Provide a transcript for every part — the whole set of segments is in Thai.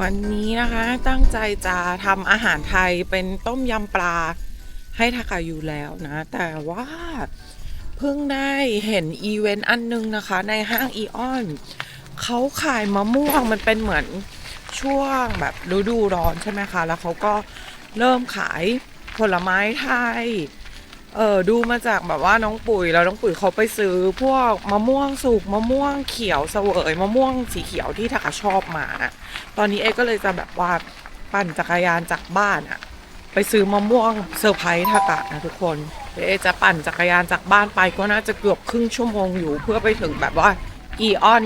วันนี้นะคะตั้งใจจะทำอาหารไทยเป็นต้มยำปลาให้ทากาอยู่แล้วนะ แต่ว่าเพิ่งได้เห็นอีเวนต์อันนึงนะคะ ในห้างอีออนเขาขายมะม่วงมันเป็นเหมือนช่วงแบบฤดูร้อนใช่ไหมคะ แล้วเขาก็เริ่มขายผลไม้ไทย เออดูมาจากแบบว่าน้องปุ๋ยแล้วน้องปุ๋ยเขาไปซื้อพวกมะม่วงสุกมะม่วงเขียวเสวยมะม่วงสีเขียวที่ทากาชอบมานะตอนนี้เอก็เลยจะแบบว่าปั่นจักรยานจากบ้านอะไปซื้อมะม่วงเซอร์ไพรส์ทากะนะทุกคนเดี๋ยวเอจะปั่นจักรยานจากบ้านไปก็น่าจะเกือบครึ่งชั่วโมงอยู่เพื่อไปถึงแบบว่าอีออน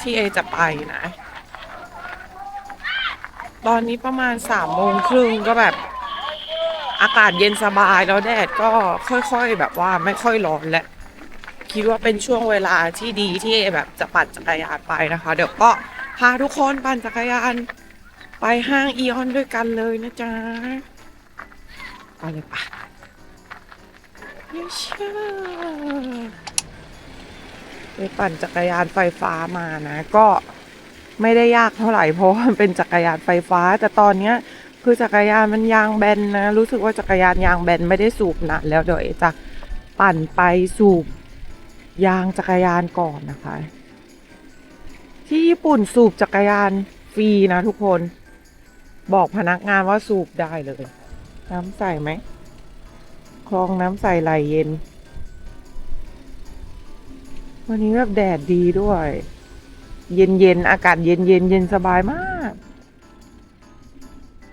ที่เอจะไปนะ ตอนนี้ประมาณสามโมงครึ่งก็แบบ อากาศเย็นสบายแล้วแดดก็ค่อยๆ แบบว่าไม่ค่อยร้อนและคิดว่าเป็นช่วงเวลาที่ดีที่แบบจะปั่นจักรยานไปนะคะ เดี๋ยวก็พาทุกคนปั่นจักรยาน ไปห้างอีออนด้วยกันเลยนะจ๊ะไปเลยปะเยชาไปปั่นจักรยานไฟฟ้ามานะ ก็ไม่ได้ยากเท่าไหร่เพราะมันเป็นจักรยานไฟฟ้า แต่ตอนเนี้ย คือจักรยานมันยางแบนนะ รู้สึกว่าจักรยานยางแบนไม่ได้สูบนานแล้วเดี๋ยวเอจะปั่นไปสูบยางจักรยานก่อนนะคะ ที่ญี่ปุ่นสูบจักรยานฟรีนะทุกคน บอกพนักงานว่าสูบได้เลย น้ำใสไหมคลองน้ำใสไหลเย็น วันนี้แบบแดดดีด้วย เย็นเย็นๆอากาศเย็นเย็นๆเย็นสบายมาก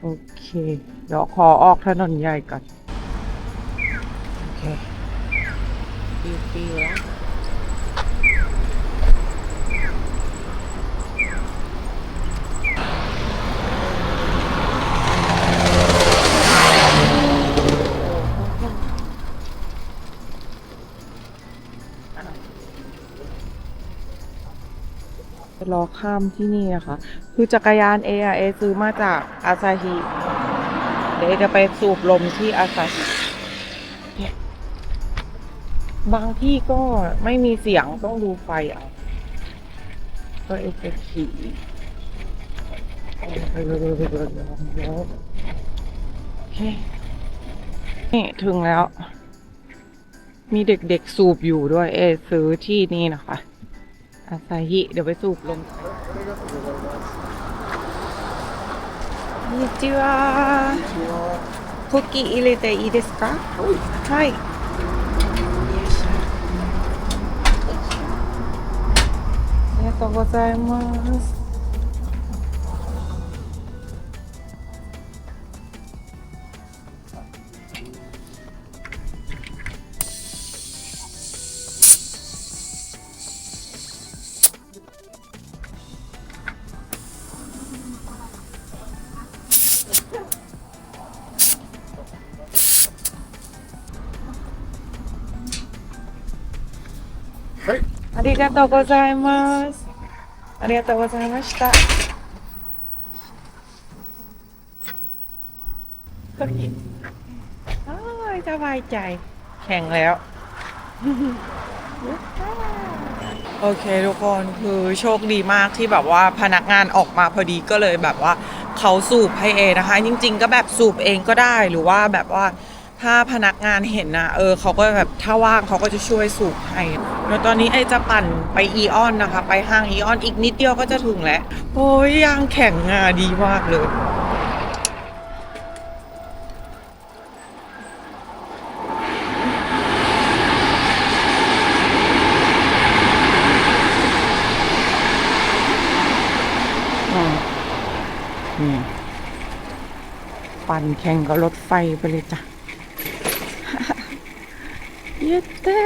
โอเค เดี๋ยวขอออกถนนใหญ่ก่อน ไปรอข้ามที่นี่นะคะ คือจักรยานเอเอซื้อมาจากอาซาฮิเดี๋ยวจะไปสูบลมที่อาซาฮิบางที่ก็ไม่มีเสียงต้องดูไฟเอาก็เอจะขี่โอเค นี่ถึงแล้ว มีเด็กๆสูบอยู่ด้วย เอซื้อที่นี่นะคะ อาซาฮิ เดี๋ยวไปสูบลมนี่จิวา クッキー入れていいですかはい。ありがとうございます。 がとうございます。ありがとうございました。クッキーอ้ายสบายใจ แข็งแล้ว โอเคทุกคนคือโชคดีมากที่แบบว่าพนักงานออกมาพอดีก็เลยแบบว่าเขาสูบให้เองนะคะ จริง ๆ ก็แบบสูบเองก็ได้หรือว่าแบบว่า ถ้าพนักงานเห็นนะเออเขาก็แบบถ้าว่างเขาก็จะช่วยสูบให้แล้วตอนนี้ไอจะปั่นไปอีออนนะคะ ไปห้างอีออนอีกนิดเดียวก็จะถึงแล้ว โอ้ยยางแข็งอะดีมากเลยนี่ปั่นแข่งกับรถไฟไปเลยจ้ะ ย้เต้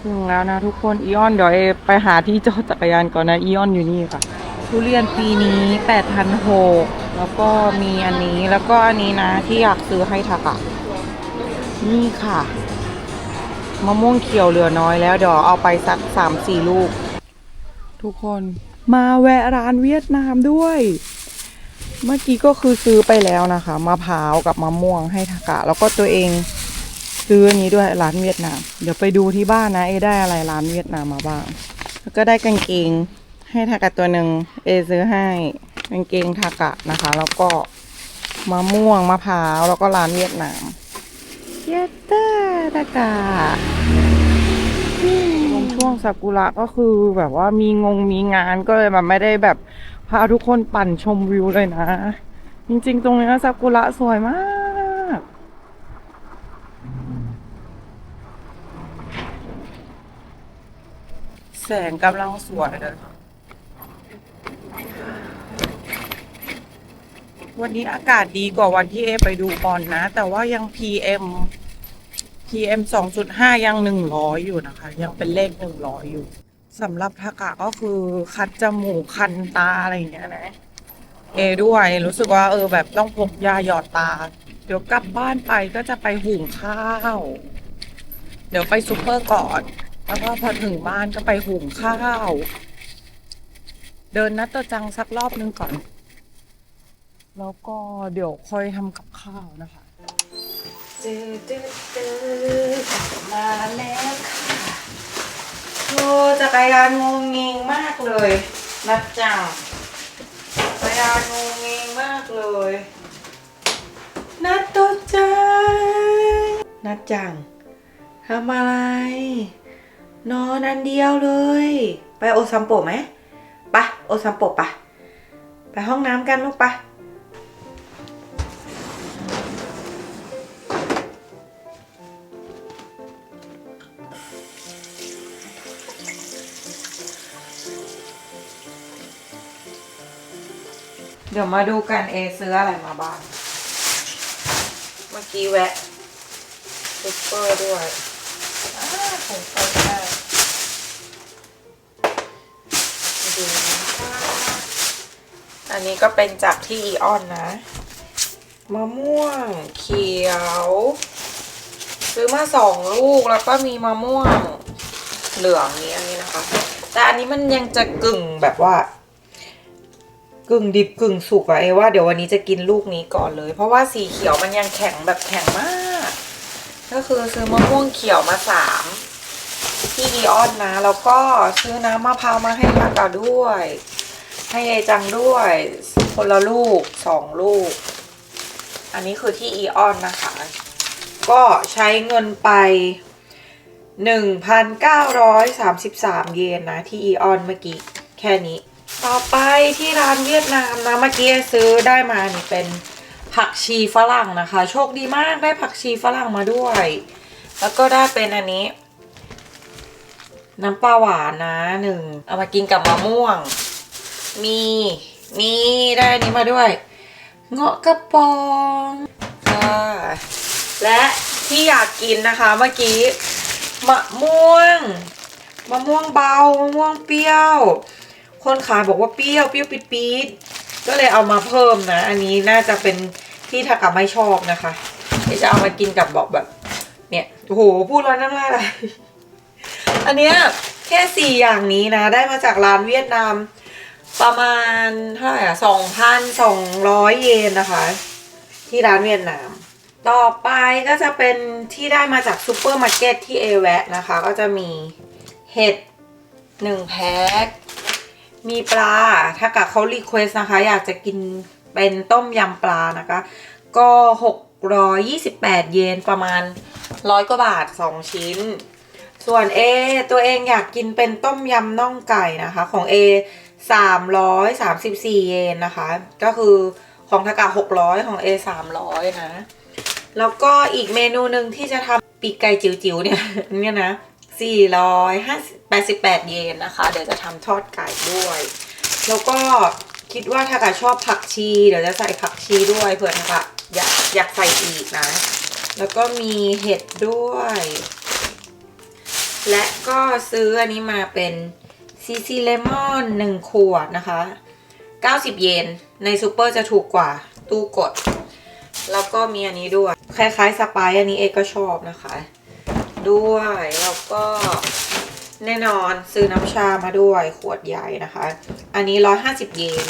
ถึงแล้วนะทุกคนอีออนเดี๋ยวเอไปหาที่จอดจักรยานก่อนนะอีออนอยู่นี่ค่ะทุเรียนปีนี้แปดพันหกแล้วก็มีอันนี้แล้วก็อันนี้นะที่อยากซื้อให้ทักอะนี่ค่ะมะม่วงเขียวเหลือน้อยแล้วเดี๋ยวเอาไปสักสามสี่ลูก ทุกคน มาแวะร้านเวียดนามด้วย เมื่อกี้ก็คือซื้อไปแล้วนะคะมะพร้าวกับมะม่วงให้ทากะ แล้วก็ตัวเองซื้ออันนี้ด้วยร้านเวียดนาม เดี๋ยวไปดูที่บ้านนะเอได้อะไรร้านเวียดนามมาบ้าง แล้วก็ได้กางเกงให้ทากะตัวหนึ่งเอซื้อให้กางเกงทากะนะคะ แล้วก็มะม่วงมะพร้าวแล้วก็ร้านเวียดนามเยตเตอร์ทากะ ช่วงซากุระก็คือแบบว่ามีงงมีงานก็เลยแบบไม่ได้แบบพาทุกคนปั่นชมวิวเลยนะ จริง ๆ ตรงนี้ซากุระสวยมากแสงกำลังสวยเลยวันนี้อากาศดีกว่าวันที่เอไปดูบอลนะแต่ว่ายัง PM PM 2.5 ยัง 100 อยู่นะคะ ยังเป็นเลข 100 อยู่สำหรับทากะก็คือคัดจมูกคันตาอะไรอย่างเงี้ยนะ เอด้วย รู้สึกว่าเออแบบต้องพกยาหยอดตา เดี๋ยวกลับบ้านไปก็จะไปหุงข้าว เดี๋ยวไปซูเปอร์ก่อน แล้วก็พอถึงบ้านก็ไปหุงข้าว เดินนัดตัวจังสักรอบนึงก่อน แล้วก็เดี๋ยวค่อยทำกับข้าวนะคะ เจอเจอเจอกลับมาแล้วค่ะโอ้จักรยานงงงิงมากเลยนัดจังจักรยานงงงิงมากเลยนัดตัวจังนัดจังทำอะไร นอนอันเดียวเลย ไปโอซัมโปะไหมไปะโอซัมโปะปะไปห้องน้ำกันลูกปะ ดี๋ยวมาดูกันเอซื้ออะไรมาบ้าง เมื่อกี้แวะซุปเปอร์ด้วยอ่าของไปได้ดูนะคะอันนี้ก็เป็นจากที่อีออนนะ มะม่วงเขียว ซื้อมาสองลูกแล้วก็มีมะม่วงเหลืองนี้อันนี้นะคะ แต่อันนี้มันยังจะกึ่งแบบว่า กึ่งดิบกึ่งสุกอะเอว่าเดี๋ยววันนี้จะกินลูกนี้ก่อนเลย เพราะว่าสีเขียวมันยังแข็งแบบแข็งมาก ก็คือซื้อมะม่วงเขียวมาสามที่ดีออนนะ แล้วก็ซื้อน้ำมะพร้าวมาให้ทากาด้วย ให้ยายจังด้วย คนละลูกสองลูก อันนี้คือที่อีออนนะคะ ก็ใช้เงินไป 1,933 เยนนะที่อีออนเมื่อกี้แค่นี้ ต่อไปที่ร้านเวียดนามนะเมื่อกี้ซื้อได้มานี่เป็นผักชีฝรั่งนะคะ โชคดีมากได้ผักชีฝรั่งมาด้วย แล้วก็ได้เป็นอันนี้ น้ำปลาหวานนะหนึ่งเอามากินกับมะม่วง มีนี่ได้นนี้มาด้วย เงาะกระปองค่ะและที่อยากกินนะคะเมื่อกี้มะม่วงมะม่วงเบามะม่วงเปรี้ยว คนขายบอกว่าเปรี้ยวเปรี้ยวปี๊ดก็เลยเอามาเพิ่มนะ อันนี้น่าจะเป็นที่ถ้ากับไม่ชอบนะคะเดี๋ยวจะเอามากินกับบอกแบบ เนี่ยโอ้โหพูดแล้วน้ำลายไหลอันเนี้ยแค่สี่อย่างนี้นะ ได้มาจากร้านเวียดนามประมาณเท่าไหร่อะสองพันสองร้อยเยนนะคะ ที่ร้านเวียดนาม ต่อไปก็จะเป็นที่ได้มาจากซูเปอร์มาร์เก็ตที่เอแวะนะคะ ก็จะมีเห็ดหนึ่งแพ็ค มีปลา ถ้ากับเขารีเควสนะคะ อยากจะกินเป็นต้มยำปลานะคะ ก็ 628 เยนประมาณร้อยกว่าบาท 2 ชิ้น ส่วน A ตัวเองอยากกินเป็นต้มยำน่องไก่นะคะ ของ A 334 เยนนะคะ ก็คือของทากะ600 ของ A 300 นะ แล้วก็อีกเมนูหนึ่งที่จะทำปีกไก่จิ๋วๆเนี่ยเนี่ยนะ 488 เยนนะคะ เดี๋ยวจะทำทอดไก่ด้วย แล้วก็คิดว่าถ้ากะชอบผักชี เดี๋ยวจะใส่ผักชีด้วยเผื่อถ้ากะอยากอยากใส่อีกนะ แล้วก็มีเห็ดด้วย และก็ซื้ออันนี้มาเป็นซีซีเลมอนหนึ่งขวดนะคะ 90 เยน ในซูเปอร์จะถูกกว่าตู้กด แล้วก็มีอันนี้ด้วย คล้ายๆสไปซ์อันนี้เอกก็ชอบนะคะ ด้วย แล้วก็แน่นอนซื้อน้ำชามาด้วยขวดใหญ่นะคะ อันนี้ 150 เยน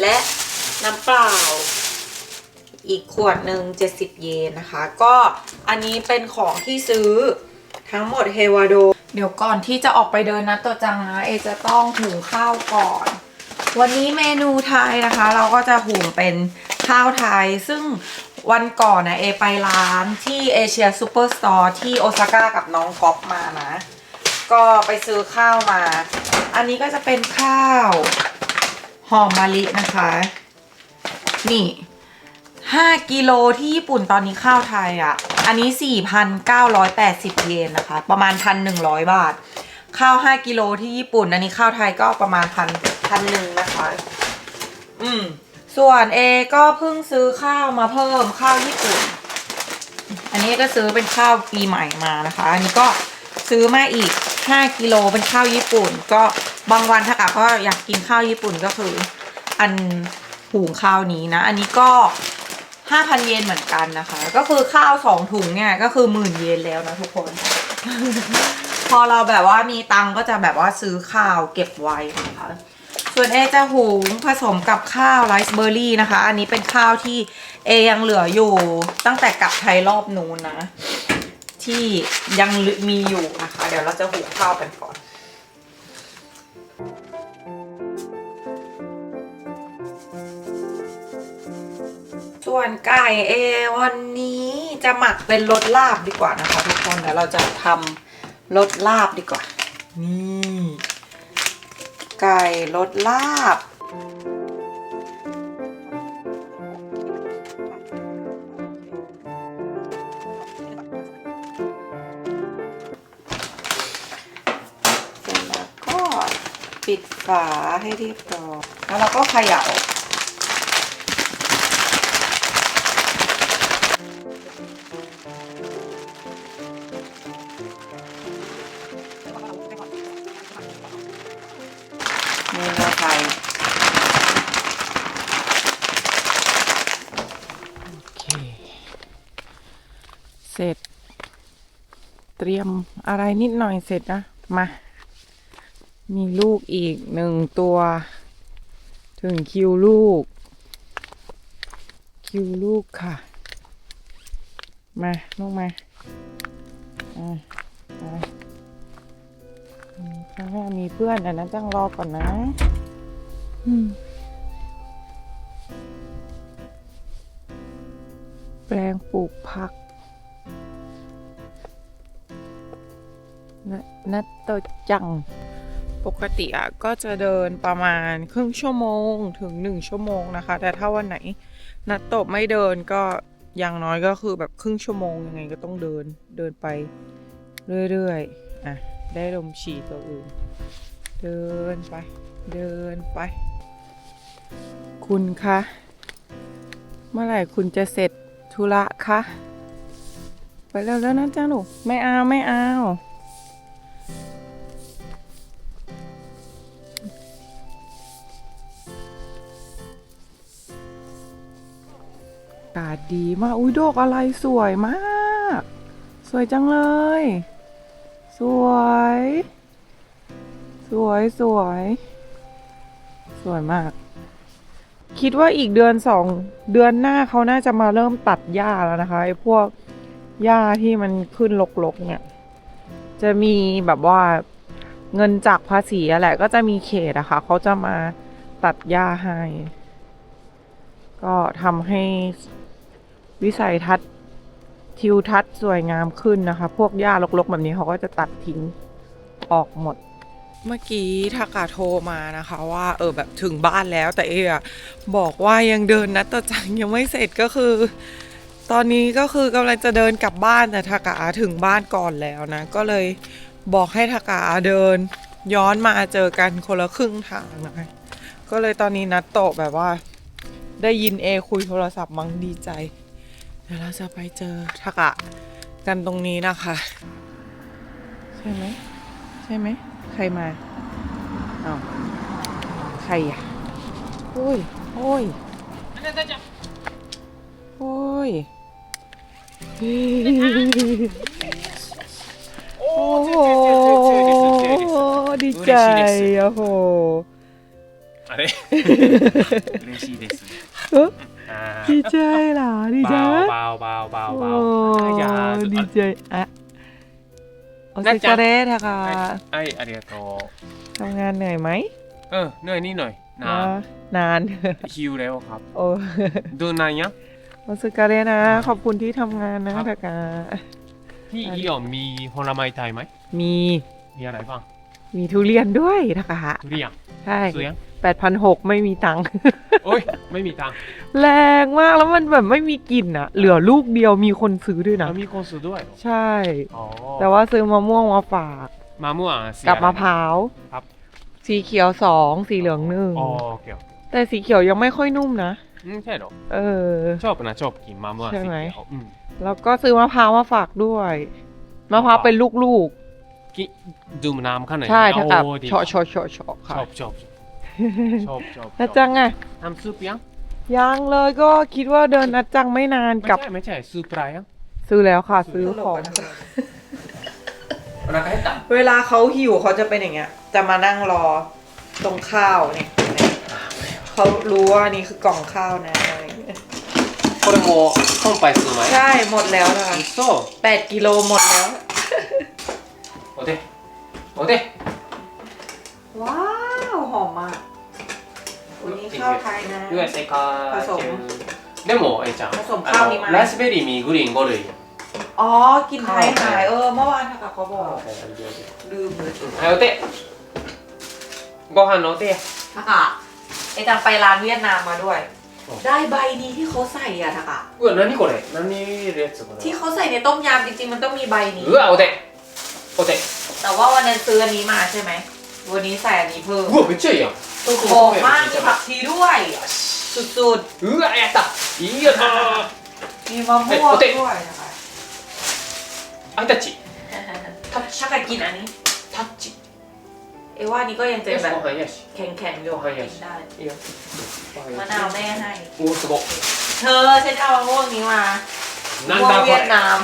และน้ำเปล่าอีกขวดหนึ่ง70 เยนนะคะ ก็อันนี้เป็นของที่ซื้อทั้งหมดเฮวาโด เดี๋ยวก่อนที่จะออกไปเดินนะตัวจังนะเอจะต้องหุงข้าวก่อน วันนี้เมนูไทยนะคะ เราก็จะหุงเป็นข้าวไทย ซึ่ง วันก่อนนะเอไปร้านที่เอเชียซูเปอร์สตอร์ที่โอซาก้ากับน้องก๊อฟมานะ ก็ไปซื้อข้าวมา อันนี้ก็จะเป็นข้าวหอมมะลินะคะ นี่5กิโลที่ญี่ปุ่นตอนนี้ข้าวไทยอะ อันนี้4,980เยนนะคะ ประมาณ1,100บาท ข้าว5กิโลที่ญี่ปุ่น อันนี้ข้าวไทยก็ประมาณพันพันหนึ่งนะคะ อืม ส่วนเอก็เพิ่งซื้อข้าวมาเพิ่มข้าวญี่ปุ่น อันนี้ก็ซื้อเป็นข้าวปีใหม่มานะคะ อันนี้ก็ซื้อมาอีก 5 กิโลเป็นข้าวญี่ปุ่น ก็บางวันถ้ากะก็อยากกินข้าวญี่ปุ่นก็คือ อันหุงข้าวนี้นะ อันนี้ก็5,000เยนเหมือนกันนะคะ ก็คือข้าวสองถุงเนี่ยก็คือหมื่นเยนแล้วนะทุกคน พอเราแบบว่ามีตังก็จะแบบว่าซื้อข้าวเก็บไว้นะคะ ส่วนเอจะหุงผสมกับข้าวไรซ์เบอร์รี่นะคะ อันนี้เป็นข้าวที่เอยังเหลืออยู่ตั้งแต่กลับไทยรอบนู้นนะ ที่ยังมีอยู่นะคะ เดี๋ยวเราจะหุงข้าวกันก่อนส่วนไก่เอวันนี้จะหมักเป็นรสลาบดีกว่านะคะทุกคนเดี๋ยวเราจะทำรสลาบดีกว่า นี่ ไก่รสลาบ เสร็จแล้วก็ปิดฝาให้เรียบร้อยแล้วเราก็เขย่า ไทยโอเค เสร็จ เตรียมอะไรนิดหน่อยเสร็จนะ มา มีลูกอีกหนึ่งตัว ถึงคิวลูก คิวลูกค่ะ มาลูกมา อ่ามาอืมข้างหน้ามีเพื่อนอันนั้นจังรอก่อนนะ แปลงปลูกผักนนัตโตจัง ปกติอะก็จะเดินประมาณครึ่งชั่วโมงถึงหนึ่งชั่วโมงนะคะ แต่ถ้าวันไหน นัตโตะไม่เดินก็อย่างน้อยก็คือแบบครึ่งชั่วโมงยังไงก็ต้องเดินเดินไปเรื่อยๆอะได้ลมฉี่ตัวอื่น เดินไป เดินไป คุณคะ เมื่อไหร่คุณจะเสร็จธุระคะ ไปแล้วแล้วนะจ้าหนู ไม่เอาไม่เอาอากาศดีมาก อุ้ยดอกอะไรสวยมาก สวยจังเลย สวย สวยสวย สวยมาก คิดว่าอีกเดือนสองเดือนหน้าเขาน่าจะมาเริ่มตัดหญ้าแล้วนะคะไอ้พวกหญ้าที่มันขึ้นรกๆเนี่ย จะมีแบบว่าเงินจากภาษีอะแหละก็จะมีเขตอะค่ะเขาจะมาตัดหญ้าให้ ก็ทำให้วิสัยทัศน์ทิวทัศน์สวยงามขึ้นนะคะ พวกหญ้ารกๆ แบบนี้เขาก็จะตัดทิ้งออกหมด เมื่อกี้ทากาโทรมานะคะว่าเออแบบถึงบ้านแล้วแต่เอะอะบอกว่ายังเดินนัดตจังยังไม่เสร็จก็คือ ตอนนี้ก็คือกำลังจะเดินกลับบ้านแต่ทากาถึงบ้านก่อนแล้วนะ ก็เลยบอกให้ทากาเดิน ย้อนมาเจอกันคนละครึ่งทางนะก็เลยตอนนี้นัดโตแบบว่า ได้ยินเอคุยโทรศัพท์มั้งดีใจ เดี๋ยวเราจะไปเจอทากะกันตรงนี้นะคะ ใช่ไหมใช่ไหม ใครมาอ้าวใครอ่ะโอ้ยโอ้ยโอ้ยโอ้โหดีใจโอ้โห あ れ嬉しいです เอ้อ あ ดี ー ใจเหรอดีใจ バオバオバオバオバ โอ้ オいやー ดีใจอะ โอเคกเรสค่ะ ไออาริยาโตทำงานเหนื่อยไหม เออเหนื่อยนิดหน่อยนานนาน หิวแล้วครับ โอ้ดูนานยังโอสึกเรนะ ขอบคุณที่ทำงานนะทากาพี่อีหยออมีผลไม้ไทยไหม มี มีอะไรบ้าง มีทุเรียนด้วยทากาทุเรียนใช่ แปดพันหกไม่มีตังค์ โอ้ยไม่มีตังค์แรงมากแล้วมันแบบไม่มีกลิ่นอะเหลือลูกเดียวมีคนซื้อด้วยนะ แล้วมีคนซื้อด้วยเหรอใช่ อ๋อแต่ว่าซื้อมะม่วงมาฝาก มะม่วงสีกับอะไรมะพร้าวครับสีเขียวสองสีเหลืองหนึ่งอ๋อโอเคแต่สีเขียวยังไม่ค่อยนุ่มนะ อืมใช่เหรอเออ ชอบนะชอบกินมะม่วงใช่สีไหม เขียวอืมแล้วก็ซื้อมะพร้าวมาฝากด้วยมะพร้าวเป็นลูกกินดื่มน้ำข้างในๆใช่ถ้ากับโอ้ดีเฉาะเฉาะเฉาะเฉาะชค่ะอบชอบชอบ ชอบ นัดจังอะ ทำซุปยัง ยังเลยก็คิดว่าเดินนัดจังไม่นาน ไม่ กับ ใช่ไม่ใช่ซุปปลายัง ซื้อแล้วค่ะ ซื้อของ お腹減った เวลาเขาหิวเขาจะเป็นอย่างเงี้ย จะมานั่งรอตรงข้าวเนี่ยเขารู้ว่านี่คือกล่องข้าวนะอะไรอย่างเงี้ย これも今杯数枚 ใช่หมดแล้วนะคะ そ แปดกิโลหมดแล้ว うおでおで ว้าว หอมมากวันนี้ข้าวไทยนะด้วย USA かผสมでもเอจังผสมข้าวนี้มาสเบอรี่มีกรีนก็เลยอ๋อ กินไทยหายเออ เมื่อวานค่ะเขาบอก ลืมเลยはいお手ご飯のお手やค่ะไอจังไปร้านเวียดนามมาด้วย ได้ใบนี้ที่เขาใส่อะทะกะうわ何これเ入れるやつこที่れเขาใส่ในต้มยำจริงๆ มันต้องมีใบนี้เอおเตะแต่ว่าวันนั้นซื้ออันนี้มาใช่ไหม วันนี้ใส่อันนี้เพิ่ม うわめっちゃいいやん หอมมากมีผักชีด้วย สุด うわやったいいやった ๆ มีมะม่วงด้วยนะคะ アイタッチ ถ้าถ้าใครกินอันนี้ タッチ เอว่านี่ก็ยังจะ よし แบบ ご飯よし แข็งๆอยู่ ご飯よ กิ し นได้ いいよ มะนาวแม่ให้ おおすご เธอฉันเอามะม่วงนี้มา なん ม่วง だこ เวียด れ นาม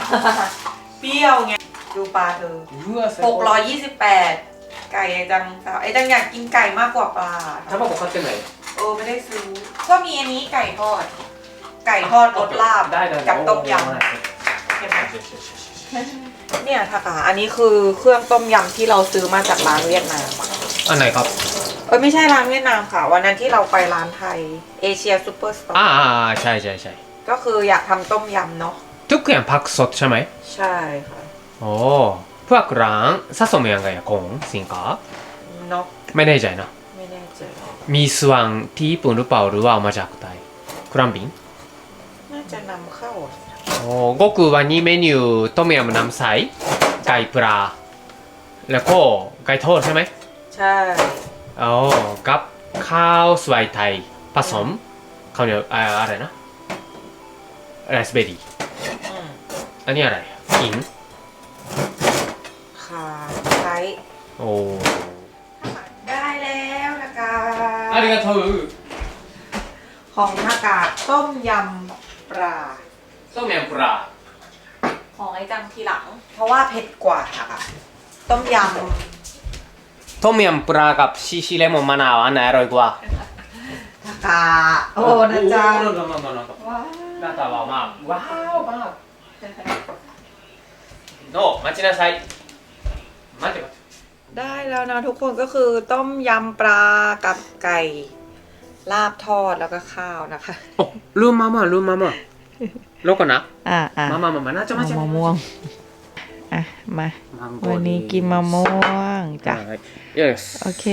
เปรี้ยวไง ดูปลาเธอ うわすห ご กร้อยยี่สิบแปด ไก่ไอจังสาวไอ้จังอยากกินไก่มากกว่าปลาถ้าบอกว่าเขาจะไหนเออไม่ได้ซื้อก็มีอันนี้ไก่ทอด ไก่ทอดรสลาบกับต้มยำเนี่ยค่ะค่อันนี้คือเครื่องต้มยำที่เราซื้อมาจากร้านเวียดนามอันไหนครับเออไม่ใช่ร้านเวียดนามค่ะ วันนั้นที่เราไปร้านไทยเอเชียซูเปอร์สตอ่ร์อ่าอ่ใช่ใช่ใช่ก็คืออยากทำต้มยำเนาะทุกอย่างผักสดใช่ไหมใช่ค่ะ โอ้ พวกร้างสะสมยังไงอะของสินค้านกไม่แน่ใจนะ ไม่แน่ใจหรอกมีส่วนที่ญี่ปุ่นหรือเปล่าหรือว่าเอามาจากไทยเครื่อบินน่าจะนำเข้าอะโอ้ก็วันนี้เมนูต้มยำนำใสไก่ปลาแล้วก็ไก่ทอดใช่ไหมใช่โอ้กับข้าวสวไทยผสมข้าวเหนียวอะไรนะรซ์เบอร์รี่อันนี้อะไรหิน โอ้ได้แล้วนะคะอาริกาโตของทากาต้มยำปลาต้มยำปลาของไอ้จังทีหลัง เพราะว่าเผ็ดกว่าค่ะต้มยำต้มยำปลากับชิชิเลมอนมะนาวอันไหนอร่อยกว่าำทากาโอ้นะจ๊ะโอ้โหโอ้โหโอ้โหโอ้โหว้าวหน้าตาหวานมากว้าวมากโนมัจจินาไซมัจจิมัจจิ ได้แล้วนะทุกคนก็คือต้มยำปลากับไก่ ลาบทอดแล้วก็ข้าวนะคะ おルーママルーママロコナ อ่าอ่า ママママなちょ待ち มะม่วง อ่ะ มา วันนี้กินมะม่วงจ้ะ はいよし โอเค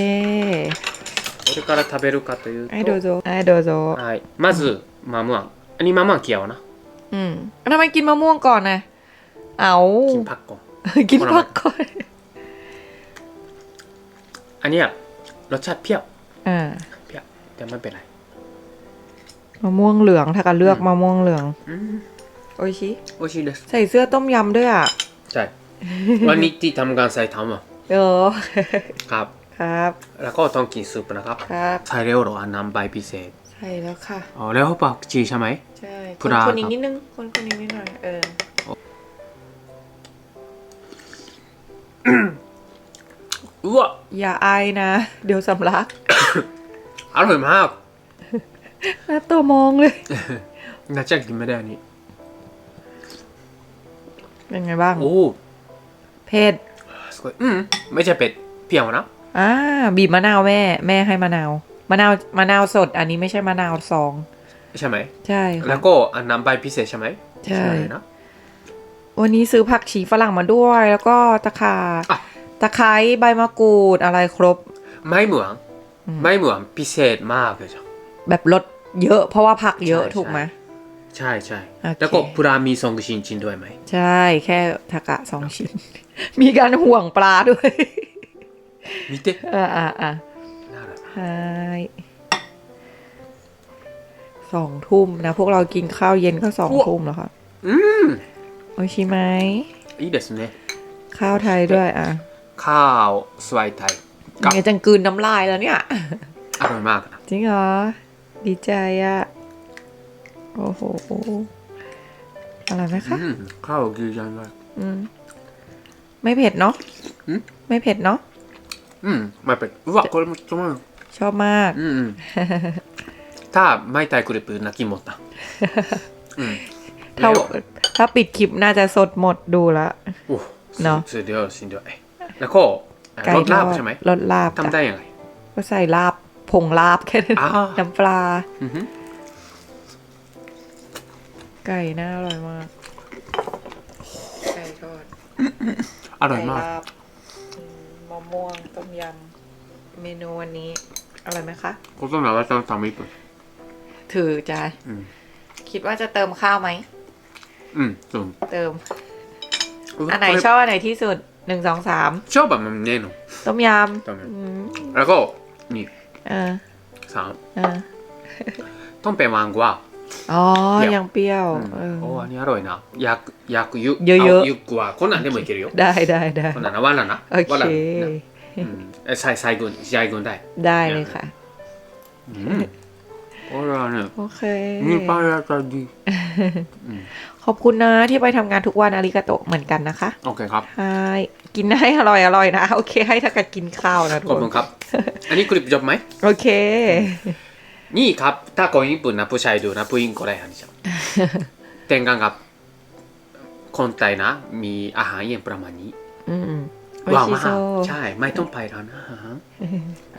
これから食べるかというと ให้ดูโซให้ดูโซ はいまずマムアンอันนี้マムアンเกี่ยวนะ อืมทำไมกินมะม่วงก่อนนะเอา กินผักก่อน กินผักก่อน อันนี้รสชาติเพี้ยบอ่าเพี้ยบแต่ไม่เป็นไร มะม่วงเหลืองถ้ากันเลือกมะม่วงเหลืองอืมโออิชิโอชิเดสใส่เสื้อต้มยำด้วยอะ ใช่ วันนี้ที่ทำการใส่ทำอะเออ ครับ ครับ แล้วก็ต้องกินซุปนะครับครับ ใส่เร็วหรออันน้ำใบพิเศษใช่แล้วค่ะ อ๋อแล้วเขาปักจีใช่ไหม ใช่คนคนอีคกนิดนึง คนคนนี้นิดหน่อย เออ อ้วอย่าอายนะ เดี๋ยวสำลัก อร่อยมากหน้าตัวมองเลยน่าจะกินไม่ได้อันนี้ เป็นไงบ้าง โอ้เผ็ดอืมไม่ใช่เป็ดเปรี้ยวนะ อ่า บีบมะนาวแม่ แม่ให้มะนาว มะนาว มะนาวสด อันนี้ไม่ใช่มะนาวซอง ใช่ไหม ใช่แล้วก็อันน้ำใบพิเศษใช่ไหมใช่ นะวันนี้ซื้อผักชีฝรั่งมาด้วย แล้วก็ตะขาอะ ตะไคร้ใบมะกรูดอะไรครบ ไม่เหมือนไม่เหมือนพิเศษมากเลยจ้ะแบบรสเยอะเพราะว่าผักเยอะถูกไหมใช่ใช่แล้วก็ปลามีสองชิ้นชิ้นด้วยไหม ใช่แค่ทากะสองชิ้น มีการห่วงปลาด้วยมีเตะอ่าอ่าอ่าใช่สองทุ่มนะ พวกเรากินข้าวเย็นก็สองทุ่มแล้วค่ะ อืมโอชิไหมอีเดสเนข้าวไทยด้วยอะ ข้าวสวยไทยกับ ไงจังกลืนน้ำลายแล้วเนี่ย อร่อยมากนะ จริงเหรอ ดีใจอะโอ้โหอร่อยไหมคะ อืมข้าวดีจังเลย อืม ไม่เผ็ดเนาะ อืม ไม่เผ็ดเนาะ อืมไม่เป็นうわこれもちょっ ชอบมาก うんうんถ้าไม่ตายくれプ泣きもったうん ถ้า แล้ว ถ้าปิดคลิปน่าจะสดหมดดูละ โอ้ เนอะ สุดยอดสุดยอด แล้วก็ลดลาบใช่ไหมลดลาบทำได้อย่างไรก็ใส่ลาบผงลาบแค่นั้นน้ำปลาไก่น่าอร่อยมากไก่ทอดอร่อยมากมะม่วงต้มยำเมนูวันนี้อร่อยไหมคะผมต้องแบบว่าต้องทำมิตรถือจาคิดว่าจะเติมข้าวไหมอืมเติมเติมอันไหนชอบอันไหนที่สุด หนึ่งสองสามชอบแบบมันเน่นต้มยำต้มยำแล้วก็นี่สามต้องเป็นมังกว่า อ๋อยังเปรี้ยวเออ โอ้อันนี้อร่อยนะอยากอยากยุเยอะยุกว่าคนนั้นได้เหมือนกันอยู่ได้ได้ได้คนนั้นว่าละนะโอว่าเค ละนใส่ใส่กุนใส่กุนได้ ได้เลยค่ะ อืม Orane. โอเค Mi pare tardi. ขอบคุณนะที่ไปทำงานทุกวันอาริกาโตะเหมือนกันนะคะ โอเคครับ ใช่ กินให้อร่อยอร่อยนะ โอเค ให้ถ้ากัดกินข้าวนะทุกคนขอบคุณครับ อันนี้คลิปจบไหม โอเค นี่ครับ ถ้าคนญี่ปุ่นนะผู้ชายดูนะผู้หญิงก็ได้ฮันจ้ะ เต็งกันครับ คนไทยนะ มีอาหารเย็นประมาณนี้อืมว้าวมากใช่ ไม่ต้องไปร้านะ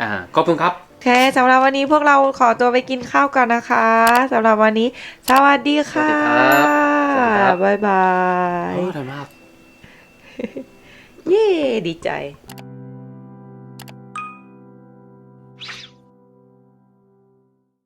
อ่าขอบคุณครับ เคสำหรับวันนี้พวกเราขอตัวไปกินข้าวก่อนนะคะสำหรับวันนี้ สวัสดีค่ะสวัสดีครับสวัสดีครับ บ๊ายบาย โอ้อร่อยมาก เย้ดีใจ